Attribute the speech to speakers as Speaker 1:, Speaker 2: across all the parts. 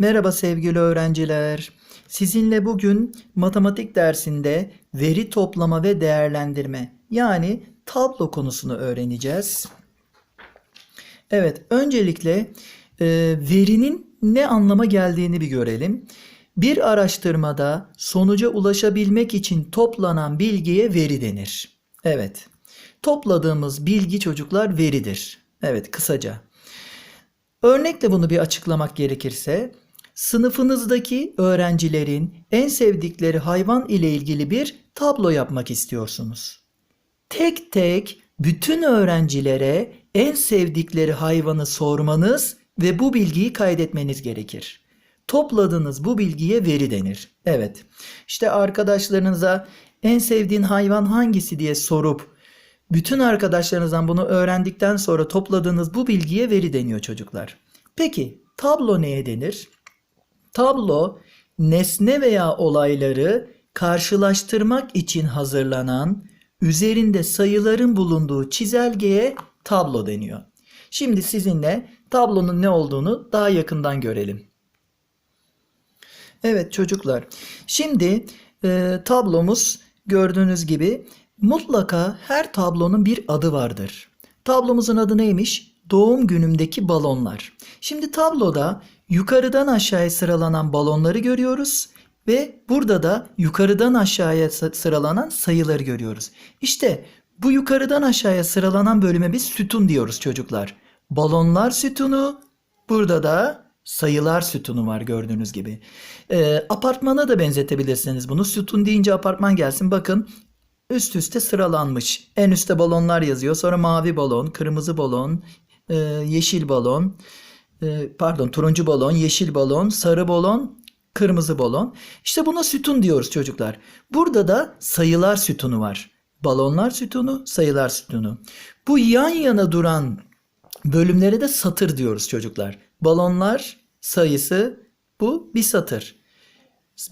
Speaker 1: Merhaba sevgili öğrenciler. Sizinle bugün matematik dersinde veri toplama ve değerlendirme yani tablo konusunu öğreneceğiz. Evet, öncelikle e, verinin ne anlama geldiğini bir görelim. Bir araştırmada sonuca ulaşabilmek için toplanan bilgiye veri denir. Evet, topladığımız bilgi çocuklar veridir. Evet, kısaca. Örnekle bunu bir açıklamak gerekirse, sınıfınızdaki öğrencilerin en sevdikleri hayvan ile ilgili bir tablo yapmak istiyorsunuz. Tek tek bütün öğrencilere en sevdikleri hayvanı sormanız ve bu bilgiyi kaydetmeniz gerekir. Topladığınız bu bilgiye veri denir. Evet. İşte arkadaşlarınıza en sevdiğin hayvan hangisi diye sorup bütün arkadaşlarınızdan bunu öğrendikten sonra topladığınız bu bilgiye veri deniyor çocuklar. Peki tablo neye denir? Tablo nesne veya olayları karşılaştırmak için hazırlanan üzerinde sayıların bulunduğu çizelgeye tablo deniyor. Şimdi sizinle tablonun ne olduğunu daha yakından görelim. Evet çocuklar. Şimdi e, tablomuz gördüğünüz gibi mutlaka her tablonun bir adı vardır. Tablomuzun adı neymiş? Doğum günümdeki balonlar. Şimdi tabloda yukarıdan aşağıya sıralanan balonları görüyoruz ve burada da yukarıdan aşağıya sı- sıralanan sayıları görüyoruz. İşte bu yukarıdan aşağıya sıralanan bölüme biz sütun diyoruz çocuklar. Balonlar sütunu, burada da sayılar sütunu var gördüğünüz gibi. Ee, apartmana da benzetebilirsiniz bunu. Sütun deyince apartman gelsin. Bakın üst üste sıralanmış. En üstte balonlar yazıyor. Sonra mavi balon, kırmızı balon, e, yeşil balon, e, pardon turuncu balon, yeşil balon, sarı balon, kırmızı balon. İşte buna sütun diyoruz çocuklar. Burada da sayılar sütunu var. Balonlar sütunu, sayılar sütunu. Bu yan yana duran bölümlere de satır diyoruz çocuklar. Balonlar sayısı bu bir satır.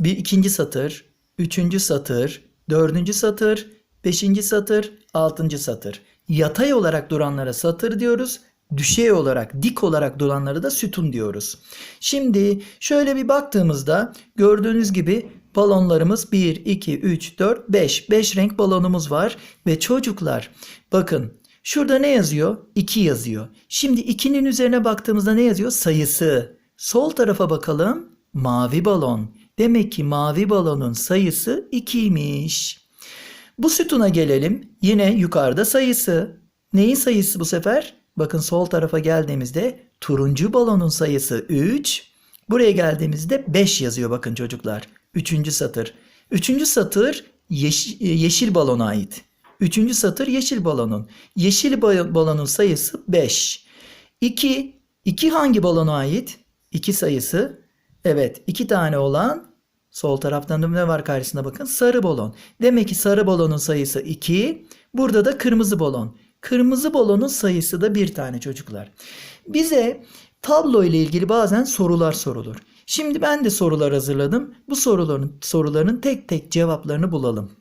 Speaker 1: Bir ikinci satır, üçüncü satır, dördüncü satır, beşinci satır, altıncı satır. Yatay olarak duranlara satır diyoruz. Düşey olarak, dik olarak duranlara da sütun diyoruz. Şimdi şöyle bir baktığımızda gördüğünüz gibi balonlarımız 1, 2, 3, 4, 5. 5 renk balonumuz var ve çocuklar bakın şurada ne yazıyor? 2 yazıyor. Şimdi 2'nin üzerine baktığımızda ne yazıyor? Sayısı. Sol tarafa bakalım. Mavi balon. Demek ki mavi balonun sayısı 2'ymiş. Bu sütuna gelelim. Yine yukarıda sayısı. Neyin sayısı bu sefer? Bakın sol tarafa geldiğimizde turuncu balonun sayısı 3. Buraya geldiğimizde 5 yazıyor bakın çocuklar. Üçüncü satır. Üçüncü satır yeş- yeşil balona ait. Üçüncü satır yeşil balonun. Yeşil ba- balonun sayısı 5. 2. 2 hangi balona ait? 2 sayısı. Evet 2 tane olan sol taraftan ne var karşısında bakın sarı balon. Demek ki sarı balonun sayısı 2. Burada da kırmızı balon. Kırmızı balonun sayısı da bir tane çocuklar. Bize tablo ile ilgili bazen sorular sorulur. Şimdi ben de sorular hazırladım. Bu soruların soruların tek tek cevaplarını bulalım.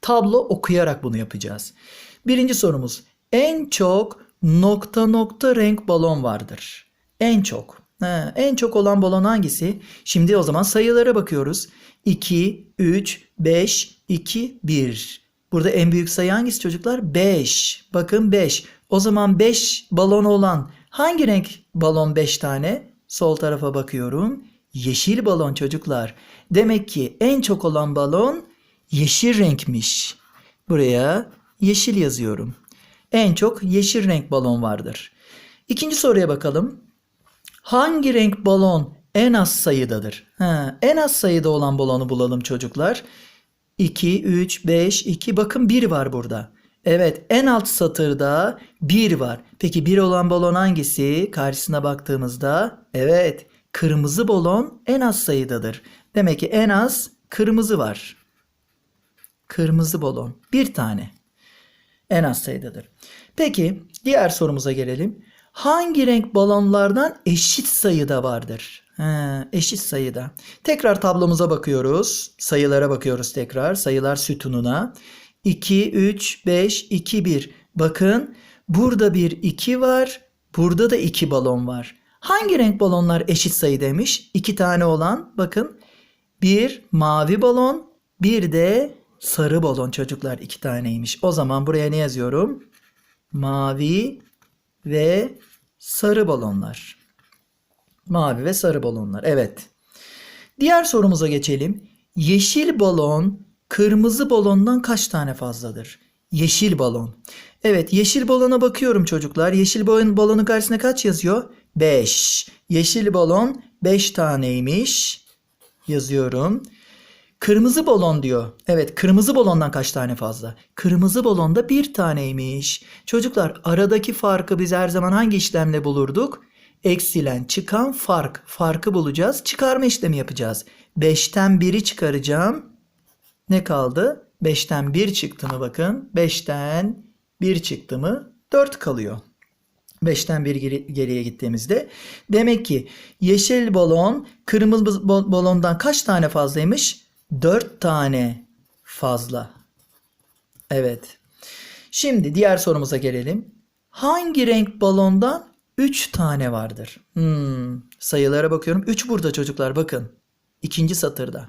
Speaker 1: Tablo okuyarak bunu yapacağız. Birinci sorumuz. En çok nokta nokta renk balon vardır. En çok. Ha, en çok olan balon hangisi? Şimdi o zaman sayılara bakıyoruz. 2, 3, 5, 2, 1. Burada en büyük sayı hangisi çocuklar? 5. Bakın 5. O zaman 5 balon olan hangi renk balon 5 tane? Sol tarafa bakıyorum. Yeşil balon çocuklar. Demek ki en çok olan balon yeşil renkmiş. Buraya yeşil yazıyorum. En çok yeşil renk balon vardır. İkinci soruya bakalım. Hangi renk balon en az sayıdadır? Ha, en az sayıda olan balonu bulalım çocuklar. 2, 3, 5, 2 bakın 1 var burada. Evet en alt satırda 1 var. Peki 1 olan balon hangisi? Karşısına baktığımızda evet kırmızı balon en az sayıdadır. Demek ki en az kırmızı var. Kırmızı balon bir tane en az sayıdadır. Peki diğer sorumuza gelelim. Hangi renk balonlardan eşit sayıda vardır? He, eşit sayıda. Tekrar tablomuza bakıyoruz. Sayılara bakıyoruz tekrar. Sayılar sütununa. 2, 3, 5, 2, 1. Bakın burada bir 2 var. Burada da 2 balon var. Hangi renk balonlar eşit sayıdaymış? İki tane olan bakın bir mavi balon bir de sarı balon çocuklar iki taneymiş. O zaman buraya ne yazıyorum? Mavi ve sarı balonlar. Mavi ve sarı balonlar. Evet. Diğer sorumuza geçelim. Yeşil balon kırmızı balondan kaç tane fazladır? Yeşil balon. Evet yeşil balona bakıyorum çocuklar. Yeşil balon, balonun karşısına kaç yazıyor? 5. Yeşil balon 5 taneymiş. Yazıyorum. Kırmızı balon diyor. Evet kırmızı balondan kaç tane fazla? Kırmızı balonda bir taneymiş. Çocuklar aradaki farkı biz her zaman hangi işlemle bulurduk? Eksilen çıkan fark. Farkı bulacağız. Çıkarma işlemi yapacağız. 5'ten 1'i çıkaracağım. Ne kaldı? 5'ten 1 çıktı mı bakın. 5'ten 1 çıktı mı 4 kalıyor. 5'ten 1 geri- geriye gittiğimizde. Demek ki yeşil balon kırmızı balondan kaç tane fazlaymış? 4 tane fazla. Evet. Şimdi diğer sorumuza gelelim. Hangi renk balondan 3 tane vardır? Hmm, sayılara bakıyorum. 3 burada çocuklar bakın. İkinci satırda.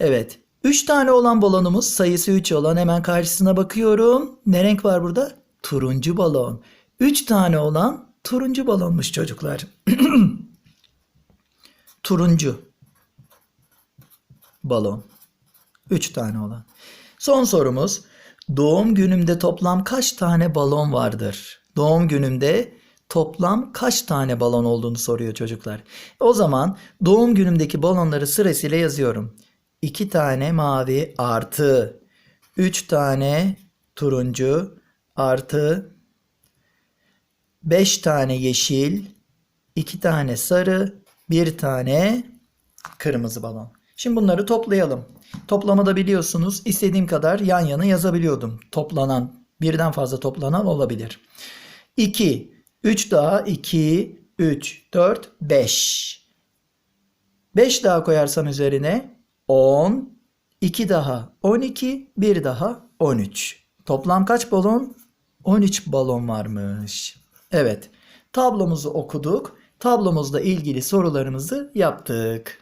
Speaker 1: Evet. 3 tane olan balonumuz sayısı 3 olan hemen karşısına bakıyorum. Ne renk var burada? Turuncu balon. 3 tane olan turuncu balonmuş çocuklar. turuncu balon. 3 tane olan. Son sorumuz. Doğum günümde toplam kaç tane balon vardır? Doğum günümde toplam kaç tane balon olduğunu soruyor çocuklar. O zaman doğum günümdeki balonları sırasıyla yazıyorum. 2 tane mavi artı 3 tane turuncu artı 5 tane yeşil, 2 tane sarı, 1 tane kırmızı balon. Şimdi bunları toplayalım. Toplamada biliyorsunuz istediğim kadar yan yana yazabiliyordum. Toplanan, birden fazla toplanan olabilir. 2, 3 daha 2, 3, 4, 5. 5 daha koyarsam üzerine 10, 2 daha 12, 1 daha 13. Toplam kaç balon? 13 balon varmış. Evet, tablomuzu okuduk. Tablomuzla ilgili sorularımızı yaptık.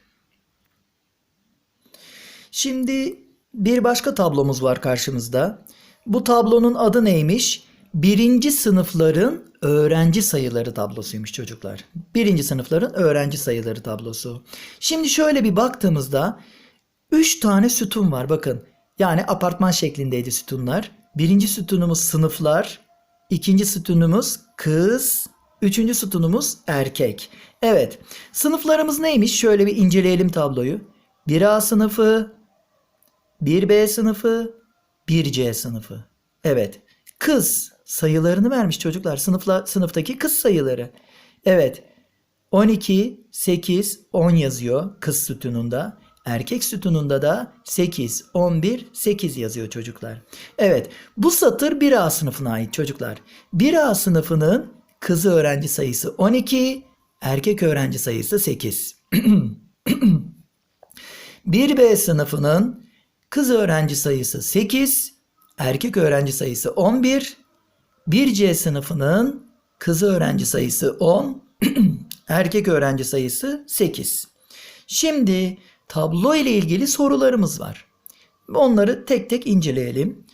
Speaker 1: Şimdi bir başka tablomuz var karşımızda. Bu tablonun adı neymiş? Birinci sınıfların öğrenci sayıları tablosuymuş çocuklar. Birinci sınıfların öğrenci sayıları tablosu. Şimdi şöyle bir baktığımızda 3 tane sütun var bakın. Yani apartman şeklindeydi sütunlar. Birinci sütunumuz sınıflar. ikinci sütunumuz kız. Üçüncü sütunumuz erkek. Evet. Sınıflarımız neymiş? Şöyle bir inceleyelim tabloyu. 1A sınıfı, 1B sınıfı, 1C sınıfı. Evet. Kız sayılarını vermiş çocuklar. Sınıfla, sınıftaki kız sayıları. Evet. 12, 8, 10 yazıyor kız sütununda. Erkek sütununda da 8, 11, 8 yazıyor çocuklar. Evet, bu satır 1A sınıfına ait çocuklar. 1A sınıfının kız öğrenci sayısı 12, erkek öğrenci sayısı 8. 1B sınıfının kız öğrenci sayısı 8, erkek öğrenci sayısı 11. 1C sınıfının kız öğrenci sayısı 10, erkek öğrenci sayısı 8. Şimdi tablo ile ilgili sorularımız var. Onları tek tek inceleyelim.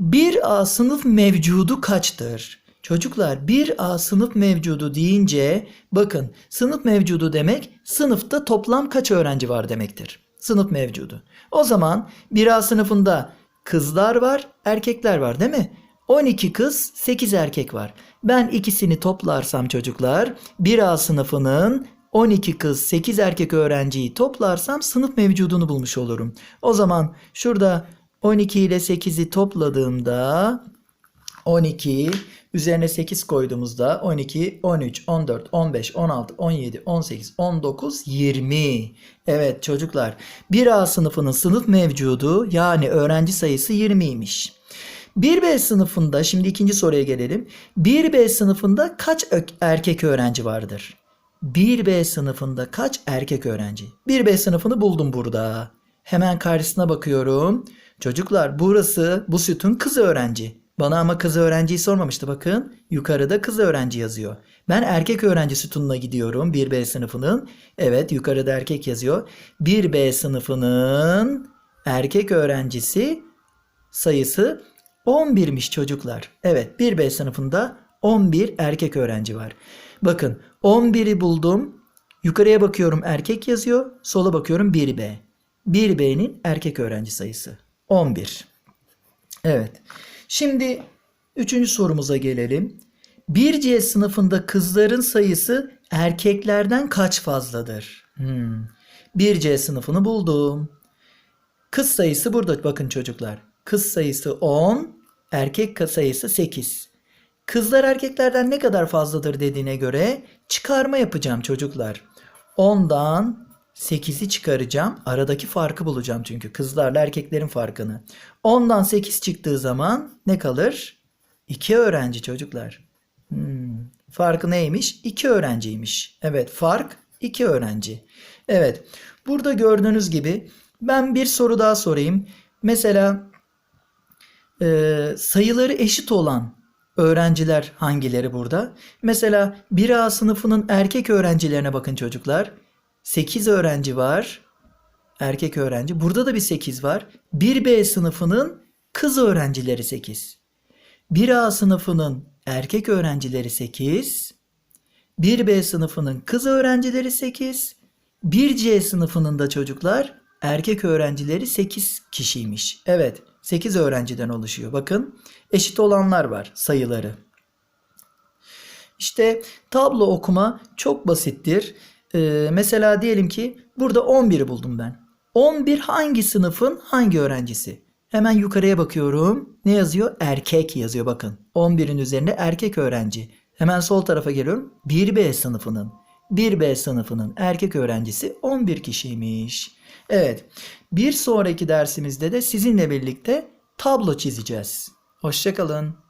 Speaker 1: 1A sınıf mevcudu kaçtır? Çocuklar 1A sınıf mevcudu deyince bakın sınıf mevcudu demek sınıfta toplam kaç öğrenci var demektir. Sınıf mevcudu. O zaman 1A sınıfında kızlar var, erkekler var değil mi? 12 kız, 8 erkek var. Ben ikisini toplarsam çocuklar 1A sınıfının 12 kız, 8 erkek öğrenciyi toplarsam sınıf mevcudunu bulmuş olurum. O zaman şurada 12 ile 8'i topladığımda 12 üzerine 8 koyduğumuzda 12, 13, 14, 15, 16, 17, 18, 19, 20. Evet çocuklar 1A sınıfının sınıf mevcudu yani öğrenci sayısı 20'ymiş. 1B sınıfında şimdi ikinci soruya gelelim. 1B sınıfında kaç erkek öğrenci vardır? 1B sınıfında kaç erkek öğrenci? 1B sınıfını buldum burada. Hemen karşısına bakıyorum. Çocuklar burası bu sütun kız öğrenci. Bana ama kız öğrenciyi sormamıştı bakın. Yukarıda kız öğrenci yazıyor. Ben erkek öğrenci sütununa gidiyorum 1B sınıfının. Evet yukarıda erkek yazıyor. 1B sınıfının erkek öğrencisi sayısı 11'miş çocuklar. Evet 1B sınıfında 11 erkek öğrenci var. Bakın 11'i buldum. Yukarıya bakıyorum erkek yazıyor. Sola bakıyorum 1B. 1B'nin erkek öğrenci sayısı 11. Evet. Şimdi üçüncü sorumuza gelelim. 1C sınıfında kızların sayısı erkeklerden kaç fazladır? Hmm. 1C sınıfını buldum. Kız sayısı burada bakın çocuklar. Kız sayısı 10, erkek sayısı 8. Kızlar erkeklerden ne kadar fazladır dediğine göre çıkarma yapacağım çocuklar. 10'dan 8'i çıkaracağım. Aradaki farkı bulacağım çünkü kızlarla erkeklerin farkını. 10'dan 8 çıktığı zaman ne kalır? 2 öğrenci çocuklar. Hmm. Farkı neymiş? 2 öğrenciymiş. Evet fark 2 öğrenci. Evet burada gördüğünüz gibi ben bir soru daha sorayım. Mesela e, sayıları eşit olan öğrenciler hangileri burada? Mesela 1A sınıfının erkek öğrencilerine bakın çocuklar. 8 öğrenci var. Erkek öğrenci. Burada da bir 8 var. 1B sınıfının kız öğrencileri 8. 1A sınıfının erkek öğrencileri 8. 1B sınıfının kız öğrencileri 8. 1C sınıfının da çocuklar erkek öğrencileri 8 kişiymiş. Evet 8 öğrenciden oluşuyor. Bakın eşit olanlar var sayıları. İşte tablo okuma çok basittir. Ee, mesela diyelim ki burada 11'i buldum ben. 11 hangi sınıfın hangi öğrencisi? Hemen yukarıya bakıyorum. Ne yazıyor? Erkek yazıyor bakın. 11'in üzerinde erkek öğrenci. Hemen sol tarafa geliyorum. 1B sınıfının. 1B sınıfının erkek öğrencisi 11 kişiymiş. Evet. Bir sonraki dersimizde de sizinle birlikte tablo çizeceğiz. Hoşçakalın.